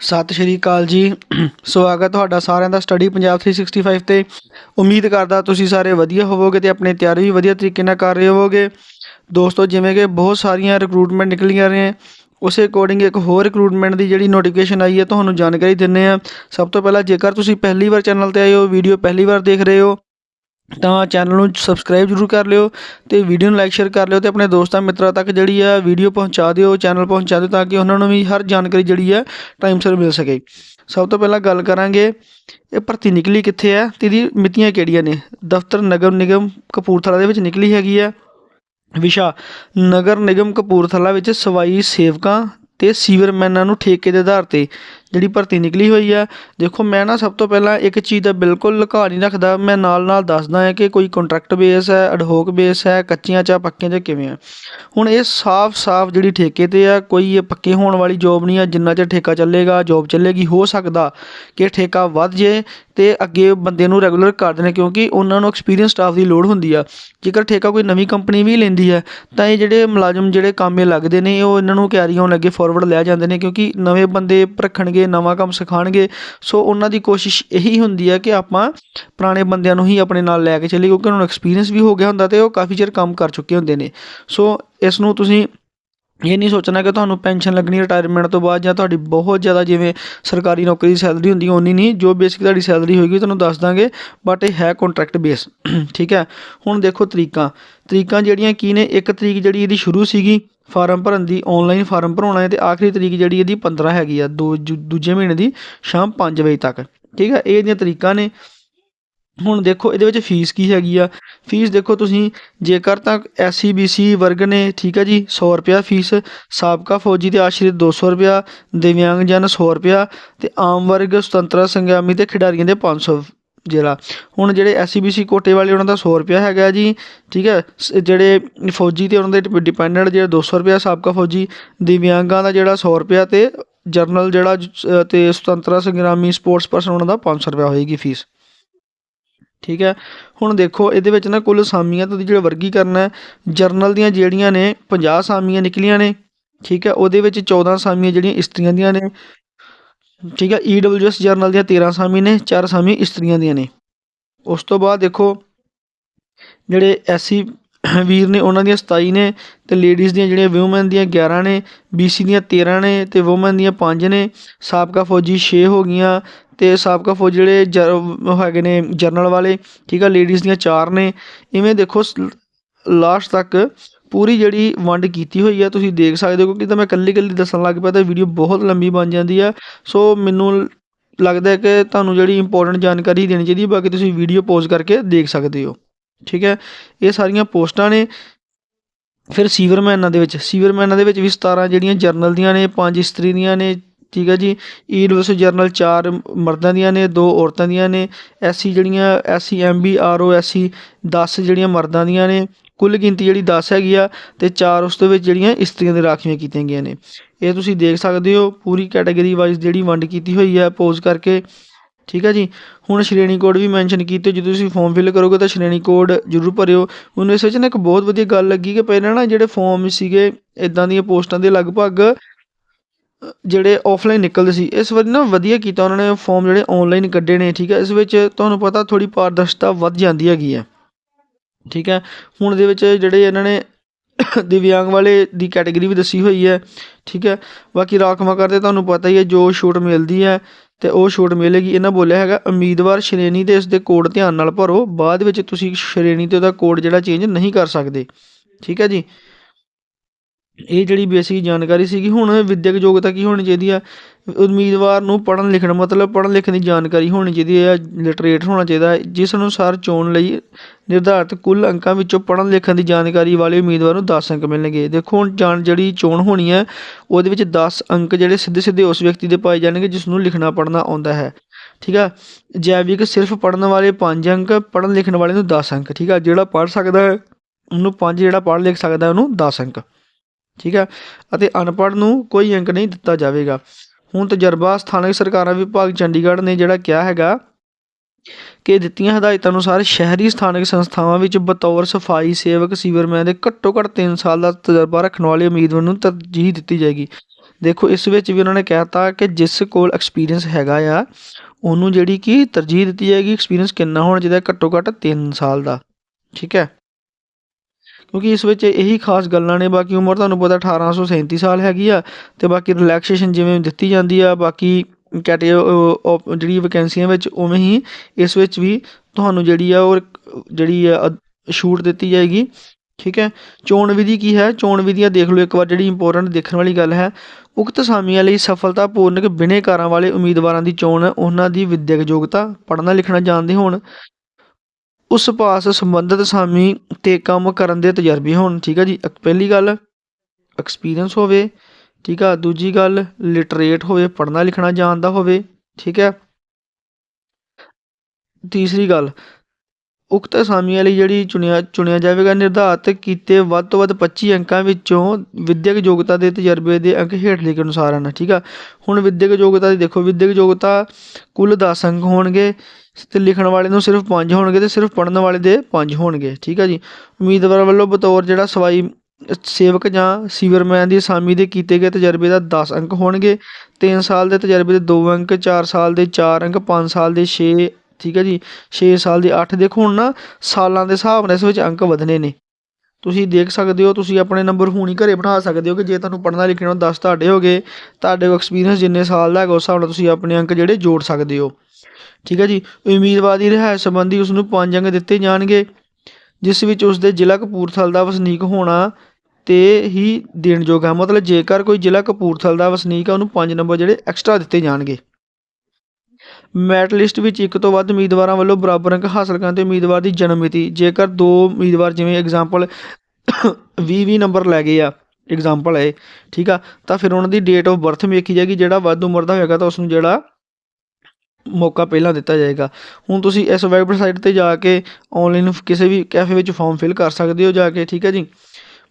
ਸਤਿ ਸ਼੍ਰੀ ਅਕਾਲ ਜੀ। ਸਵਾਗਤ ਤੁਹਾਡਾ ਸਾਰਿਆਂ ਦਾ ਸਟੱਡੀ ਪੰਜਾਬ 365 ਤੇ। ਉਮੀਦ ਕਰਦਾ ਤੁਸੀਂ ਸਾਰੇ ਵਧੀਆ ਹੋਵੋਗੇ ਤੇ ਆਪਣੀ ਤਿਆਰੀ ਵੀ ਵਧੀਆ ਤਰੀਕੇ ਨਾਲ ਕਰ ਰਹੇ ਹੋਵੋਗੇ। ਦੋਸਤੋ, ਜਿਵੇਂ ਕਿ ਬਹੁਤ ਸਾਰੀਆਂ ਰਿਕਰੂਟਮੈਂਟ ਨਿਕਲੀਆਂ ਰਹੀਆਂ। ਉਸੇ ਅਕੋਰਡਿੰਗ ਇੱਕ ਹੋਰ ਰਿਕਰੂਟਮੈਂਟ ਦੀ ਜਿਹੜੀ ਨੋਟੀਫਿਕੇਸ਼ਨ ਆਈ ਹੈ, ਤੁਹਾਨੂੰ ਜਾਣਕਾਰੀ ਦਿੰਨੇ ਆ ਸਭ ਤੋਂ ਪਹਿਲਾਂ ਜੇਕਰ ਤੁਸੀਂ ਪਹਿਲੀ ਵਾਰ ਚੈਨਲ ਤੇ ਆਏ ਹੋ ਵੀਡੀਓ ਪਹਿਲੀ ਵਾਰ ਦੇਖ ਰਹੇ ਹੋ ਤਾਂ ਚੈਨਲ ਨੂੰ ਸਬਸਕ੍ਰਾਈਬ ਜ਼ਰੂਰ ਕਰ ਲਿਓ ਤੇ ਵੀਡੀਓ ਨੂੰ ਲਾਈਕ ਸ਼ੇਅਰ ਕਰ ਲਿਓ ਤੇ ਆਪਣੇ ਦੋਸਤਾਂ, ਮਿੱਤਰਾਂ ਤੱਕ ਜਿਹੜੀ ਆ ਵੀਡੀਓ ਪਹੁੰਚਾ ਦਿਓ ਚੈਨਲ ਪਹੁੰਚਾ ਦਿਓ ਤਾਂ ਕਿ ਉਹਨਾਂ ਨੂੰ ਵੀ ਹਰ ਜਾਣਕਾਰੀ ਜਿਹੜੀ ਹੈ ਟਾਈਮ ਸਿਰ ਮਿਲ ਸਕੇ। ਸਭ ਤੋਂ ਪਹਿਲਾਂ ਗੱਲ ਕਰਾਂਗੇ, ਇਹ ਭਰਤੀ ਨਿਕਲੀ ਕਿੱਥੇ ਹੈ ਤੇ ਇਹਦੀ ਮਿਤੀਆਂ ਕਿਹੜੀਆਂ ਨੇ? ਦਫ਼ਤਰ ਨਗਰ ਨਿਗਮ ਕਪੂਰਥਲਾ ਦੇ ਵਿੱਚ ਨਿਕਲੀ ਹੈਗੀ ਹੈ ਵਿਸ਼ਾ, ਨਗਰ ਨਿਗਮ ਕਪੂਰਥਲਾ ਵਿੱਚ ਸਵਾਈ ਸੇਵਕਾਂ ਤੇ ਸੀਵਰਮੈਨਾਂ ਨੂੰ ਠੇਕੇ ਦੇ ਆਧਾਰ ਤੇ ਜਿਹੜੀ ਭਰਤੀ ਨਿਕਲੀ ਹੋਈ ਹੈ ਦੇਖੋ, ਮੈਂ ਨਾ ਸਭ ਤੋਂ ਪਹਿਲਾਂ ਇੱਕ ਚੀਜ਼ ਦਾ ਬਿਲਕੁਲ ਲੁਕਾ ਨਹੀਂ ਰੱਖਦਾ। ਮੈਂ ਨਾਲ ਨਾਲ ਦੱਸਦਾ ਹਾਂ ਕਿ ਕੋਈ ਕੰਟਰੈਕਟ ਬੇਸ ਹੈ ਅਡਹੋਕ ਬੇਸ ਹੈ, ਕੱਚੀਆਂ ਚਾ ਪੱਕੀਆਂ ਜਾਂ ਕਿਵੇਂ ਆ। ਹੁਣ ਇਹ ਸਾਫ਼-ਸਾਫ਼ ਜਿਹੜੀ ਠੇਕੇ ਤੇ ਆ, ਕੋਈ ਇਹ ਪੱਕੇ ਹੋਣ ਵਾਲੀ ਜੋਬ ਨਹੀਂ ਆ, ਜਿੰਨਾ ਚਿਰ ਠੇਕਾ ਚੱਲੇਗਾ ਜੋਬ ਚੱਲੇਗੀ, ਹੋ ਸਕਦਾ ਕਿ ਠੇਕਾ ਵੱਧ ਜੇ ਤੇ ਅੱਗੇ ਬੰਦੇ ਨੂੰ ਰੈਗੂਲਰ ਕਰ ਦੇਣ, ਕਿਉਂਕਿ ਉਹਨਾਂ ਨੂੰ ਐਕਸਪੀਰੀਅੰਸ ਸਟਾਫ ਦੀ ਲੋੜ ਹੁੰਦੀ ਆ। ਜੇਕਰ ਠੇਕਾ ਕੋਈ ਨਵੀਂ ਕੰਪਨੀ ਵੀ ਲੈਂਦੀ ਹੈ ਤਾਂ ਇਹ ਜਿਹੜੇ ਮੁਲਾਜ਼ਮ, ਜਿਹੜੇ ਕਾਮੇ ਲੱਗਦੇ ਨੇ, ਉਹ ਇਹਨਾਂ ਨੂੰ ਕੈਰੀ ਹੋਣ ਅੱਗੇ ਫਾਰਵਰਡ ਲੈ ਜਾਂਦੇ ਨੇ, ਕਿਉਂਕਿ ਨਵੇਂ ਬੰਦੇ ਰੱਖਣਗੇ ਨਵਾਂ ਕੰਮ ਸਿਖਾਉਣਗੇ। ਸੋ ਉਹਨਾਂ ਦੀ ਕੋਸ਼ਿਸ਼ ਇਹੀ ਹੁੰਦੀ ਹੈ ਕਿ ਆਪਾਂ ਪੁਰਾਣੇ ਬੰਦਿਆਂ ਨੂੰ ਹੀ ਆਪਣੇ ਨਾਲ ਲੈ ਕੇ ਚੱਲੀਏ, ਕਿਉਂਕਿ ਉਹਨਾਂ ਨੂੰ ਐਕਸਪੀਰੀਅੰਸ ਵੀ ਹੋ ਗਿਆ ਹੁੰਦਾ ਤੇ ਉਹ ਕਾਫੀ ਚਿਰ ਕੰਮ ਕਰ ਚੁੱਕੇ ਹੁੰਦੇ ਨੇ। ਸੋ ਇਸ ਨੂੰ ਤੁਸੀਂ ਇਹ ਨਹੀਂ ਸੋਚਣਾ ਕਿ ਤੁਹਾਨੂੰ ਪੈਨਸ਼ਨ ਲੱਗਣੀ ਰਿਟਾਇਰਮੈਂਟ ਤੋਂ ਬਾਅਦ ਜਾਂ ਤੁਹਾਡੀ ਬਹੁਤ ਜ਼ਿਆਦਾ ਜਿਵੇਂ ਸਰਕਾਰੀ ਨੌਕਰੀ ਦੀ ਸੈਲਰੀ ਹੁੰਦੀ, ਓਨੀ ਨਹੀਂ, ਜੋ ਬੇਸਿਕ ਤੁਹਾਡੀ ਸੈਲਰੀ ਹੋਏਗੀ ਤੁਹਾਨੂੰ ਦੱਸ ਦਾਂਗੇ ਬਟ ਇਹ ਹੈ ਕੰਟਰੈਕਟ ਬੇਸ ਠੀਕ ਹੈ। ਹੁਣ ਦੇਖੋ ਤਰੀਕਾਂ ਤਰੀਕਾਂ ਜਿਹੜੀਆਂ ਕੀ ਨੇ, ਇੱਕ ਤਰੀਕ ਜਿਹੜੀ ਇਹਦੀ ਸ਼ੁਰੂ ਸੀਗੀ ਫਾਰਮ ਭਰਨ ਦੀ ਆਨਲਾਈਨ ਫਾਰਮ ਭਰਾਉਣਾ ਹੈ ਤੇ ਆਖਰੀ ਤਰੀਕ ਜਿਹੜੀ ਇਹਦੀ 15 ਹੈਗੀ ਆ, ਦੋ ਜੂ- ਦੂਜੇ ਮਹੀਨੇ ਦੀ ਸ਼ਾਮ 5 ਵਜੇ ਤੱਕ। ਠੀਕ ਆ? ਇਹ ਇਹਦੀਆਂ ਤਰੀਕਾਂ ਨੇ। ਹੁਣ ਦੇਖੋ, ਇਹਦੇ ਵਿੱਚ ਫੀਸ ਕੀ ਹੈਗੀ ਆ? ਫੀਸ ਦੇਖੋ ਤੁਸੀਂ, ਜੇਕਰ ਤਾਂ ਐਸਸੀ ਬੀਸੀ ਵਰਗ ਨੇ, ਠੀਕ ਹੈ ਜੀ 100 ਰੁਪਿਆ ਫੀਸ ਸਾਬਕਾ ਫੌਜੀ ਤੇ ਆਸ਼ਰਿਤ 200 ਰੁਪਿਆ ਦਿਵਿਆਂਗ ਜਨ 100 ਰੁਪਿਆ ਤੇ ਆਮ ਵਰਗ ਸੁਤੰਤਰ ਸੰਗਰਾਮੀ ਤੇ ਖਿਡਾਰੀਆਂ ਦੇ 500 ਜ਼ਿਲ੍ਹਾ ਹੁਣ ਜਿਹੜੇ ਐਸਸੀ ਬੀਸੀ ਕੋਟੇ ਵਾਲੇ, ਉਹਨਾਂ ਦਾ 100 ਰੁਪਿਆ ਹੈਗਾ ਜੀ, ਠੀਕ ਹੈ? ਸ- ਜਿਹੜੇ ਫੌਜੀ ਤੇ ਉਹਨਾਂ ਦੇ ਡਿਪੈਂਡੈਂਟ ਜਿਹੜਾ 200 ਰੁਪਿਆ ਸਾਬਕਾ ਫੌਜੀ, ਦਿਵਿਆਂਗਾਂ ਦਾ ਜਿਹੜਾ 100 ਰੁਪਿਆ ਤੇ ਜਰਨਲ ਜਿਹੜਾ ਜ- ਤੇ ਸੁਤੰਤਰ ਸੰਗਰਾਮੀ ਸਪੋਰਟਸ ਪਰਸਨ ਉਹਨਾਂ ਦਾ 500 ਰੁਪਿਆ ਹੋਏਗੀ ਫੀਸ। ਠੀਕ ਹੈ? ਹੁਣ ਦੇਖੋ, ਇਹਦੇ ਵਿੱਚ ਨਾ ਕੁੱਲ ਸਾਮੀਆਂ ਤੋਂ ਜਿਹੜਾ ਵਰਗੀਕਰਨ ਹੈ, ਜਰਨਲ ਦੀਆਂ ਜਿਹੜੀਆਂ ਨੇ 50 ਸਾਮੀਆਂ ਨਿਕਲੀਆਂ ਨੇ, ਠੀਕ ਹੈ? ਉਹਦੇ ਵਿੱਚ 14 ਸਾਮੀਆਂ ਜਿਹੜੀਆਂ ਇਸਤਰੀਆਂ ਦੀਆਂ ਨੇ ਠੀਕ ਹੈ ਈਡਬਲਯੂਐਸ ਜਰਨਲ ਦੀਆਂ 13 ਸਾਮੀ ਨੇ 4 ਸਾਮੀ ਇਸਤਰੀਆਂ ਦੀਆਂ ਨੇ। ਉਸ ਤੋਂ ਬਾਅਦ ਦੇਖੋ, ਜਿਹੜੇ ਐਸਸੀ ਵੀਰ ਨੇ, ਉਹਨਾਂ ਦੀਆਂ 27 ਨੇ ਤੇ ਲੇਡੀਜ਼ ਦੀਆਂ ਜਿਹੜੀਆਂ ਵੂਮਨ ਦੀਆਂ 11 ਨੇ ਬੀਸੀ ਦੀਆਂ 13 ਨੇ ਤੇ ਵੂਮਨ ਦੀਆਂ 5 ਨੇ। ਸਾਬਕਾ ਫੌਜੀ 6 ਹੋ ਗਈਆਂ ਤੇ ਸਾਬਕਾ ਫੌਜੀ ਜਿਹੜੇ ਜਰ- ਉਹ ਹੈਗੇ ਨੇ ਜਰਨਲ ਵਾਲੇ, ਠੀਕ ਆ ਲੇਡੀਜ਼ ਦੀਆਂ 4 ਨੇ। ਇਵੇਂ ਦੇਖੋ ਲਾਸਟ ਤੱਕ ਪੂਰੀ ਜਿਹੜੀ ਵੰਡ ਕੀਤੀ ਹੋਈ ਹੈ ਤੁਸੀਂ ਦੇਖ ਸਕਦੇ ਹੋ, ਕਿਉਂਕਿ ਤਾਂ ਮੈਂ ਇਕੱਲੀ ਇਕੱਲੀ ਦੱਸਣ ਲੱਗ ਪਿਆ, ਤਾਂ ਵੀਡੀਓ ਬਹੁਤ ਲੰਬੀ ਬਣ ਜਾਂਦੀ ਆ। ਸੋ ਮੈਨੂੰ ਲੱਗਦਾ ਹੈ ਕਿ ਤੁਹਾਨੂੰ ਜਿਹੜੀ ਇੰਪੋਰਟੈਂਟ ਜਾਣਕਾਰੀ ਦੇਣੀ ਚਾਹੀਦੀ ਬਾਕੀ ਤੁਸੀਂ ਵੀਡੀਓ ਪੋਜ਼ ਕਰਕੇ ਦੇਖ ਸਕਦੇ ਹੋ। ਠੀਕ ਹੈ? ਇਹ ਸਾਰੀਆਂ ਪੋਸਟਾਂ ਨੇ। ਫਿਰ ਸੀਵਰਮੈਨਾਂ ਦੇ ਵਿੱਚ, ਸੀਵਰਮੈਨਾਂ ਦੇ ਵਿੱਚ ਵੀ 17 ਜਿਹੜੀਆਂ ਜਰਨਲ ਦੀਆਂ ਨੇ 5 ਇਸਤਰੀ ਦੀਆਂ ਨੇ, ਠੀਕ ਹੈ ਜੀ? ਈ ਈਡਬਲਯੂ ਜਰਨਲ 4 ਮਰਦਾਂ ਦੀਆਂ ਨੇ 2 ਔਰਤਾਂ ਦੀਆਂ ਨੇ, ਐਸਸੀ ਜਿਹੜੀਆਂ, ਐਸਸੀ, ਐਮਬੀ, ਆਰਓ, ਐਸਸੀ 10 ਜਿਹੜੀਆਂ ਮਰਦਾਂ ਦੀਆਂ ਨੇ ਕੁੱਲ ਗਿਣਤੀ ਜਿਹੜੀ 10 ਹੈਗੀ ਆ ਤੇ ਚਾਰ ਉਸ ਦੇ ਵਿੱਚ ਜਿਹੜੀਆਂ ਇਸਤਰੀਆਂ ਦੇ ਰਾਖੀਆਂ ਕੀਤੀਆਂ ਗਈਆਂ ਨੇ। ਇਹ ਤੁਸੀਂ ਦੇਖ ਸਕਦੇ ਹੋ, ਪੂਰੀ ਕੈਟਾਗਰੀ ਵਾਈਜ਼ ਜਿਹੜੀ ਵੰਡ ਕੀਤੀ ਹੋਈ ਹੈ ਪੋਜ਼ ਕਰਕੇ। ਠੀਕ ਹੈ ਜੀ? ਹੁਣ ਸ਼੍ਰੇਣੀ ਕੋਡ ਵੀ ਮੈਂਸ਼ਨ ਕੀਤੇ, ਜਦੋਂ ਤੁਸੀਂ ਫਾਰਮ ਫਿਲ ਕਰੋਗੇ ਤਾਂ ਸ਼੍ਰੇਣੀ ਕੋਡ ਜ਼ਰੂਰ ਭਰਿਓ। ਮੈਨੂੰ ਇਸ ਵਿੱਚ ਨਾ ਇੱਕ ਬਹੁਤ ਵਧੀਆ ਗੱਲ ਲੱਗੀ ਕਿ ਪਹਿਲਾਂ ਨਾ ਜਿਹੜੇ ਫਾਰਮ ਸੀਗੇ ਇਦਾਂ ਦੀਆਂ ਪੋਸਟਾਂ ਦੇ ਲਗਭਗ, ਜਿਹੜੇ ਆਫਲਾਈਨ ਨਿਕਲਦੇ ਸੀ, ਇਸ ਵਾਰੀ ਨਾ ਵਧੀਆ ਕੀਤਾ ਉਹਨਾਂ ਨੇ ਫਾਰਮ ਜਿਹੜੇ ਆਨਲਾਈਨ ਕੱਢੇ ਨੇ। ਠੀਕ ਹੈ ਇਸ ਵਿੱਚ ਤੁਹਾਨੂੰ ਪਤਾ ਥੋੜੀ ਪਾਰਦਰਸ਼ਤਾ ਵੱਧ ਜਾਂਦੀ ਹੈਗੀ ਹੈ ਠੀਕ ਹੈ? ਹੁਣ ਦੇ ਵਿੱਚ ਜਿਹੜੇ ਇਹਨਾਂ ਨੇ ਦਿਵਿਆਂਗ ਵਾਲੇ ਦੀ ਕੈਟਾਗਰੀ ਵੀ ਦੱਸੀ ਹੋਈ ਹੈ, ਠੀਕ ਹੈ? ਬਾਕੀ ਰਾਖਵਾਂ ਕਰਦੇ ਤੁਹਾਨੂੰ ਪਤਾ ਹੀ ਹੈ, ਜੋ ਛੂਟ ਮਿਲਦੀ ਹੈ ਤੇ ਉਹ ਛੂਟ ਮਿਲੇਗੀ। ਇਹਨਾਂ ਬੋਲਿਆ ਹੈਗਾ, ਉਮੀਦਵਾਰ ਸ਼੍ਰੇਣੀ ਤੇ ਇਸ ਦੇ ਕੋਡ ਧਿਆਨ ਨਾਲ ਭਰੋ। ਬਾਅਦ ਵਿੱਚ ਤੁਸੀਂ ਸ਼੍ਰੇਣੀ ਤੇ ਉਹਦਾ ਕੋਡ ਜਿਹੜਾ ਚੇਂਜ ਨਹੀਂ ਕਰ ਸਕਦੇ। ਠੀਕ ਹੈ ਜੀ? ਇਹ ਜਿਹੜੀ ਬੇਸਿਕ ਜਾਣਕਾਰੀ ਸੀਗੀ, ਹੁਣ ਵਿਦਿਅਕ ਯੋਗਤਾ ਕੀ ਹੋਣੀ ਚਾਹੀਦੀ ਆ? ਉਮੀਦਵਾਰ ਨੂੰ ਪੜ੍ਹਨ ਲਿਖਣ, ਮਤਲਬ ਪੜ੍ਹਨ ਲਿਖਣ ਦੀ ਜਾਣਕਾਰੀ ਹੋਣੀ ਚਾਹੀਦੀ ਹੈ ਲਿਟਰੇਟ ਹੋਣਾ ਚਾਹੀਦਾ ਹੈ, ਜਿਸ ਅਨੁਸਾਰ ਚੋਣ ਲਈ ਨਿਰਧਾਰਤ ਕੁੱਲ ਅੰਕਾਂ ਵਿੱਚੋਂ ਪੜ੍ਹਨ ਲਿਖਣ ਦੀ ਜਾਣਕਾਰੀ ਵਾਲੇ ਉਮੀਦਵਾਰ ਨੂੰ 10 ਅੰਕ ਮਿਲਣਗੇ। ਦੇਖੋ, ਹੁਣ ਜਾਣ ਜਿਹੜੀ ਚੋਣ ਹੋਣੀ ਹੈ ਉਹਦੇ ਵਿੱਚ 10 ਅੰਕ ਜਿਹੜੇ ਸਿੱਧੇ ਸਿੱਧੇ ਉਸ ਵਿਅਕਤੀ ਦੇ ਪਾਏ ਜਾਣਗੇ, ਜਿਸ ਨੂੰ ਲਿਖਣਾ ਪੜ੍ਹਨਾ ਆਉਂਦਾ ਹੈ। ਠੀਕ ਆ? ਜੈਵਿਕ ਸਿਰਫ ਪੜ੍ਹਨ ਵਾਲੇ 5 ਅੰਕ, ਪੜ੍ਹਨ ਲਿਖਣ ਵਾਲੇ ਨੂੰ 10 ਅੰਕ। ਠੀਕ ਆ? ਜਿਹੜਾ ਪੜ੍ਹ ਸਕਦਾ ਹੈ, ਉਹਨੂੰ 5 ਜਿਹੜਾ ਪੜ੍ਹ ਲਿਖ ਸਕਦਾ ਉਹਨੂੰ 10 ਅੰਕ। ਠੀਕ ਹੈ? ਅਤੇ ਅਨਪੜ੍ਹ ਨੂੰ ਕੋਈ ਅੰਕ ਨਹੀਂ ਦਿੱਤਾ ਜਾਵੇਗਾ। ਹੁਣ ਤਜਰਬਾ ਸਥਾਨਕ ਸਰਕਾਰਾਂ ਵਿਭਾਗ ਚੰਡੀਗੜ੍ਹ ਨੇ ਜਿਹੜਾ ਕਿਹਾ ਹੈਗਾ ਕਿ ਦਿੱਤੀਆਂ ਹਦਾਇਤਾਂ ਅਨੁਸਾਰ ਸ਼ਹਿਰੀ ਸਥਾਨਕ ਸੰਸਥਾਵਾਂ ਵਿੱਚ ਬਤੌਰ ਸਫ਼ਾਈ ਸੇਵਕ, ਸੀਵਰਮੈਨ ਦੇ ਘੱਟੋ ਘੱਟ 3 ਸਾਲ ਦਾ ਤਜਰਬਾ ਰੱਖਣ ਵਾਲੇ ਉਮੀਦਵਾਰ ਨੂੰ ਤਰਜੀਹ ਦਿੱਤੀ ਜਾਏਗੀ। ਦੇਖੋ, ਇਸ ਵਿੱਚ ਵੀ ਉਹਨਾਂ ਨੇ ਕਹਿਤਾ ਕਿ ਜਿਸ ਕੋਲ ਐਕਸਪੀਰੀਅੰਸ ਹੈਗਾ ਆ, ਉਹਨੂੰ ਜਿਹੜੀ ਕਿ ਤਰਜੀਹ ਦਿੱਤੀ ਜਾਏਗੀ ਐਕਸਪੀਰੀਅੰਸ ਕਿੰਨਾ ਹੋਣਾ ਚਾਹੀਦਾ ਘੱਟੋ ਘੱਟ 3 ਸਾਲ ਦਾ। ਠੀਕ ਹੈ? ਕਿਉਂਕਿ ਇਸ ਵਿੱਚ ਇਹੀ ਖਾਸ ਗੱਲਾਂ ਨੇ, ਬਾਕੀ ਉਮਰ ਤੁਹਾਨੂੰ ਪਤਾ 1837 ਸਾਲ ਹੈਗੀ ਆ ਤੇ ਬਾਕੀ ਰਿਲੈਕਸੇਸ਼ਨ ਜਿਵੇਂ ਦਿੱਤੀ ਜਾਂਦੀ ਆ, ਬਾਕੀ ਕੈਟੇ ਜਿਹੜੀ ਵੈਕੈਂਸੀਆਂ ਵਿੱਚ ਉਵੇਂ ਹੀ ਇਸ ਵਿੱਚ ਵੀ ਤੁਹਾਨੂੰ ਜਿਹੜੀ ਆ ਉਹ ਜਿਹੜੀ ਆ ਛੂਟ ਦਿੱਤੀ ਜਾਏਗੀ, ਠੀਕ ਹੈ? ਚੋਣ ਵਿਧੀ ਕੀ ਹੈ? ਚੋਣ ਵਿਧੀਆਂ ਦੇਖ ਲਓ ਇੱਕ ਵਾਰ ਜਿਹੜੀ ਇੰਪੋਰਟੈਂਟ ਦੇਖਣ ਵਾਲੀ ਗੱਲ ਹੈ। ਉਕਤ ਅਸਾਮੀਆਂ ਲਈ ਸਫਲਤਾਪੂਰਨਕ ਬਿਨੇਕਾਰਾਂ ਵਾਲੇ ਉਮੀਦਵਾਰਾਂ ਦੀ ਚੋਣ, ਉਹਨਾਂ ਦੀ ਵਿਦਿਅਕ ਯੋਗਤਾ, ਪੜ੍ਹਨਾ ਲਿਖਣਾ ਜਾਣਦੇ ਹੋਣ। ਉਸ ਪਾਸ ਸੰਬੰਧਿਤ ਅਸਾਮੀ ਤੇ ਕੰਮ ਕਰਨ ਦੇ ਤਜਰਬੇ ਹੋਣ, ਠੀਕ ਹੈ ਜੀ? ਪਹਿਲੀ ਗੱਲ ਐਕਸਪੀਰੀਅੰਸ ਹੋਵੇ, ਠੀਕ ਆ? ਦੂਜੀ ਗੱਲ ਲਿਟਰੇਟ ਹੋਵੇ, ਪੜ੍ਹਨਾ ਲਿਖਣਾ, ਜਾਣਦਾ ਹੋਵੇ, ਠੀਕ ਹੈ ਤੀਸਰੀ ਗੱਲ, ਉਕਤ ਅਸਾਮੀਆਂ ਲਈ ਜਿਹੜੀ ਚੁਣਿਆ ਚੁਣਿਆ ਜਾਵੇਗਾ ਨਿਰਧਾਰਤ ਕੀਤੇ ਵੱਧ ਤੋਂ ਵੱਧ 25 ਅੰਕਾਂ ਵਿੱਚੋਂ ਵਿਦਿਅਕ ਯੋਗਤਾ ਦੇ ਤਜਰਬੇ ਦੇ ਅੰਕ ਹੇਠ ਲਿਖੇ ਅਨੁਸਾਰ ਹਨ, ਠੀਕ ਆ? ਹੁਣ ਵਿਦਿਅਕ ਯੋਗਤਾ ਦੀ ਦੇਖੋ, ਵਿਦਿਅਕ ਯੋਗਤਾ ਕੁੱਲ 10 ਅੰਕ ਹੋਣਗੇ ਤੇ ਲਿਖਣ ਵਾਲੇ ਨੂੰ ਸਿਰਫ 5 ਹੋਣਗੇ ਤੇ ਸਿਰਫ ਪੜ੍ਹਨ ਵਾਲੇ ਦੇ 5 ਹੋਣਗੇ, ਠੀਕ ਹੈ ਜੀ? ਉਮੀਦਵਾਰ ਵੱਲੋਂ ਬਤੌਰ ਜਿਹੜਾ ਸਵਾਈ ਸੇਵਕ ਜਾਂ ਸੀਵਰਮੈਨ ਦੀ ਅਸਾਮੀ ਦੇ ਕੀਤੇ ਗਏ ਤਜਰਬੇ ਦਾ 10 ਅੰਕ ਹੋਣਗੇ 3 ਸਾਲ ਦੇ ਤਜਰਬੇ ਦੇ 2 ਅੰਕ 4 ਸਾਲ ਦੇ 4 ਅੰਕ 5 ਸਾਲ ਦੇ 6 ਠੀਕ ਹੈ ਜੀ? 6 ਸਾਲ ਦੇ 8 ਦੇਖੋ ਹੁਣ ਨਾ ਸਾਲਾਂ ਦੇ ਹਿਸਾਬ ਨਾਲ ਇਸ ਵਿੱਚ ਅੰਕ ਵਧਨੇ ਨੇ। ਤੁਸੀਂ ਦੇਖ ਸਕਦੇ ਹੋ, ਤੁਸੀਂ ਆਪਣੇ ਨੰਬਰ ਹੁਣੀ ਘਰੇ ਬਣਾ ਸਕਦੇ ਹੋ ਕਿ ਜੇ ਤੁਹਾਨੂੰ ਪੜ੍ਹਨਾ ਲਿਖਣਾ 10 ਤੁਹਾਡੇ ਹੋ ਗਏ, ਤੁਹਾਡੇ ਕੋਲ ਐਕਸਪੀਰੀਅੰਸ ਜਿੰਨੇ ਸਾਲ ਦਾ ਹੈਗਾ ਉਸ ਹਿਸਾਬ ਨਾਲ ਤੁਸੀਂ ਆਪਣੇ ਅੰਕ ਜਿਹੜੇ ਜੋੜ ਸਕਦੇ ਹੋ। ਠੀਕ ਹੈ ਜੀ? ਉਮੀਦਵਾਰ ਦੀ ਰਿਹਾਇਸ਼ ਸੰਬੰਧੀ ਉਸ ਨੂੰ 5 ਅੰਕ ਦਿੱਤੇ ਜਾਣਗੇ, ਜਿਸ ਵਿੱਚ ਉਸ ਦੇ ਜ਼ਿਲ੍ਹਾ ਕਪੂਰਥਲਾ ਦਾ ਵਸਨੀਕ ਹੋਣਾ ਤੇ ਹੀ ਦੇਣਯੋਗ ਹੈ। ਮਤਲਬ ਜੇਕਰ ਕੋਈ ਜ਼ਿਲ੍ਹਾ ਕਪੂਰਥਲਾ ਦਾ ਵਸਨੀਕ ਹੈ, ਉਹਨੂੰ ਪੰਜ ਨੰਬਰ ਜਿਹੜੇ ਐਕਸਟਰਾ ਦਿੱਤੇ ਜਾਣਗੇ। ਮੈਟ ਲਿਸਟ ਵਿੱਚ ਇੱਕ ਤੋਂ ਵੱਧ ਉਮੀਦਵਾਰਾਂ ਵੱਲੋਂ ਬਰਾਬਰ ਅੰਕ ਹਾਸਲ ਕਰਨ ਤੇ ਉਮੀਦਵਾਰ ਦੀ ਜਨਮ ਮਿਤੀ, ਜੇਕਰ ਦੋ ਉਮੀਦਵਾਰ ਜਿਵੇਂ ਐਗਜ਼ਾਮਪਲ 20 20 ਨੰਬਰ ਲੈ ਗਏ ਆ ਐਗਜ਼ਾਮਪਲ ਹੈ ਠੀਕ ਆ? ਤਾਂ ਫਿਰ ਉਹਨਾਂ ਦੀ ਡੇਟ ਆਫ ਬਰਥ ਵੇਖੀ ਜਾਏਗੀ, ਜਿਹੜਾ ਵੱਧ ਉਮਰ ਦਾ ਹੋਏਗਾ ਤਾਂ ਉਸ ਨੂੰ ਜਿਹੜਾ ਮੌਕਾ ਪਹਿਲਾਂ ਦਿੱਤਾ ਜਾਏਗਾ। ਹੁਣ ਤੁਸੀਂ ਇਸ ਵੈਬਸਾਈਟ ਤੇ ਜਾ ਕੇ ਔਨਲਾਈਨ ਕਿਸੇ ਵੀ ਕੈਫੇ ਵਿੱਚ ਫੋਰਮ ਫਿਲ ਕਰ ਸਕਦੇ ਹੋ ਜਾ ਕੇ, ਠੀਕ ਹੈ ਜੀ?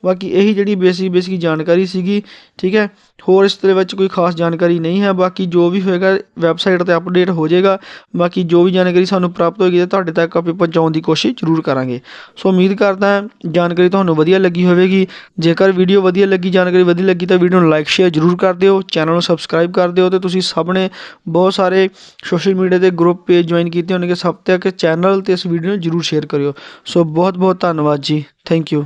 ਬਾਕੀ ਇਹੀ ਜਿਹੜੀ ਬੇਸਿਕ ਬੇਸਿਕ ਜਾਣਕਾਰੀ ਸੀਗੀ, ਠੀਕ ਹੈ? ਹੋਰ ਇਸ ਦੇ ਵਿੱਚ ਕੋਈ ਖਾਸ ਜਾਣਕਾਰੀ ਨਹੀਂ ਹੈ, ਬਾਕੀ ਜੋ ਵੀ ਹੋਏਗਾ ਵੈਬਸਾਈਟ ਤੇ ਅਪਡੇਟ ਹੋ ਜਾਏਗਾ। ਬਾਕੀ ਜੋ ਵੀ ਜਾਣਕਾਰੀ ਸਾਨੂੰ ਪ੍ਰਾਪਤ ਹੋਏਗੀ, ਤਾਂ ਤੁਹਾਡੇ ਤੱਕ ਆਪਾਂ ਪਹੁੰਚਾਉਣ ਦੀ ਕੋਸ਼ਿਸ਼ ਜ਼ਰੂਰ ਕਰਾਂਗੇ। ਸੋ ਉਮੀਦ ਕਰਦਾ ਜਾਣਕਾਰੀ ਤੁਹਾਨੂੰ ਵਧੀਆ ਲੱਗੀ ਹੋਵੇਗੀ। ਜੇਕਰ ਵੀਡੀਓ ਵਧੀਆ ਲੱਗੀ, ਜਾਣਕਾਰੀ ਵਧੀਆ ਲੱਗੀ, ਤਾਂ ਵੀਡੀਓ ਨੂੰ ਲਾਈਕ ਸ਼ੇਅਰ ਜ਼ਰੂਰ ਕਰ ਦਿਓ। ਚੈਨਲ ਨੂੰ ਸਬਸਕ੍ਰਾਈਬ ਕਰ ਦਿਓ ਤੇ ਤੁਸੀਂ ਸਭ ਨੇ ਬਹੁਤ ਸਾਰੇ ਸੋਸ਼ਲ ਮੀਡੀਆ ਦੇ ਗਰੁੱਪ ਪੇਜ ਜੁਆਇਨ ਕੀਤੇ ਹੋਣਗੇ, ਸਭ ਤੱਕ ਚੈਨਲ ਤੇ ਇਸ ਵੀਡੀਓ ਨੂੰ ਜ਼ਰੂਰ ਸ਼ੇਅਰ ਕਰਿਓ। ਸੋ ਬਹੁਤ ਬਹੁਤ ਧੰਨਵਾਦ ਜੀ। Thank you